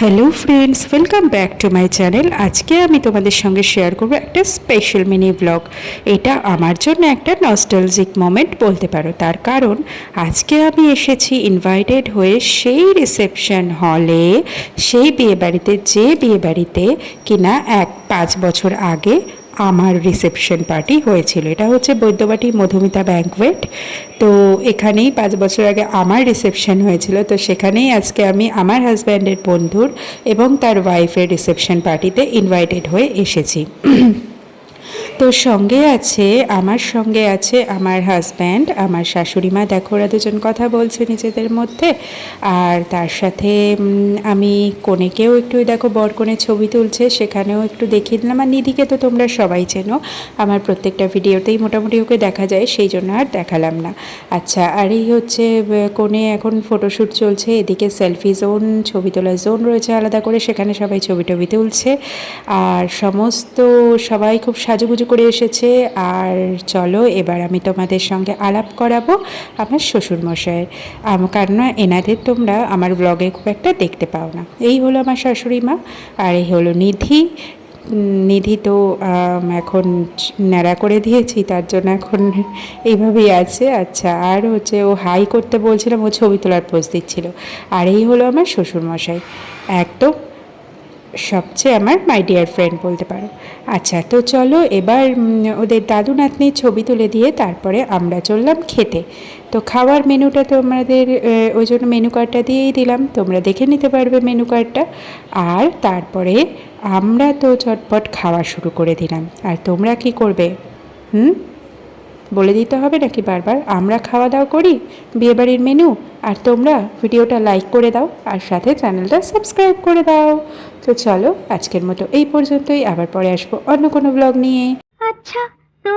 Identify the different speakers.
Speaker 1: Hello friends welcome back to my channel আজকে আমি তোমাদের সঙ্গে শেয়ার করব একটা স্পেশাল মিনি ব্লগ এটা আমার জন্য একটা নস্টালজিক মোমেন্ট বলতে পারো। তার কারণ, আজকে আমি এসেছি ইনভাইটেড হয়ে সেই রিসেপশন হলে সেই বিয়েবাড়িতে, যে বিয়েবাড়িতে কিনা এক পাঁচ বছর আগে আমার রিসেপশন পার্টি হয়েছিল। এটা হচ্ছে বৈদ্যবাটি মধুমিতা ব্যাঙ্কওয়েট তো এখানেই পাঁচ বছর আগে আমার রিসেপশন হয়েছিল। তো সেখানেই আজকে আমি আমার হাজব্যান্ডের বন্ধুর এবং তার ওয়াইফের রিসেপশন পার্টিতে ইনভাইটেড হয়ে এসেছি। তো সঙ্গে আছে, আমার সঙ্গে আছে আমার হাজব্যান্ড আমার শাশুড়ি মা। দেখো, ওরা দুজন কথা বলছে নিজেদের মধ্যে। আর তার সাথে আমি কনেকেও একটু, দেখো, বর কনে ছবি তুলছে, সেখানেও একটু দেখিয়ে দিলাম। আর নিধিকে তো তোমরা সবাই চেনো। আমার প্রত্যেকটা ভিডিওতেই মোটামুটি ওকে দেখা যায়, সেই জন্য আর দেখালাম না। আচ্ছা আর এই হচ্ছে কোণে এখন ফটোশ্যুট চলছে। এদিকে সেলফি জোন ছবি তোলার জোন রয়েছে আলাদা করে, সেখানে সবাই ছবি টবি তুলছে। আর সমস্ত সবাই খুব সাজুগুজু করে এসেছে। আর চলো, এবার আমি তোমাদের সঙ্গে আলাপ করাবো আমার শ্বশুরমশাইয়ের আম- কারণ এনাদের তোমরা আমার ব্লগে খুব একটা দেখতে পাও না। এই হলো আমার শাশুড়ি মা, আর এই হলো নিধি। নিধি তো এখন ন্যাড়া করে দিয়েছি, তার জন্য এখন এইভাবেই আছে। আচ্ছা আর হচ্ছে ও হাই করতে বলছিলাম ও ছবি তোলার পোজ দিচ্ছিল। আর এই হলো আমার শ্বশুরমশাই। একদম সবচেয়ে আমার মাই ডিয়ার ফ্রেন্ড বলতে পারো। আচ্ছা তো চলো এবার ওদের দাদু নাতনির ছবি তুলে দিয়ে তারপরে আমরা চললাম খেতে। তো খাওয়ার মেনুটা তোমাদের আহ, ওই জন্য মেনু কার্ডটা দিয়েই দিলাম। তোমরা দেখে নিতে পারবে মেনু কার্ডটা আর তারপরে আমরা তো চটপট খাওয়া শুরু করে দিলাম। আর তোমরা কি করবে? হুম? বলে দিতে হবে নাকি বারবার? আমরা খাওয়া দাওয়া করি বিয়েবাড়ির মেনু আর তোমরা ভিডিওটা লাইক করে দাও আর সাথে চ্যানেলটা সাবস্ক্রাইব করে দাও। তো চলো আজকের মতো এই পর্যন্তই। আবার পরে আসব অন্য কোনো ব্লগ নিয়ে।
Speaker 2: আচ্ছা তো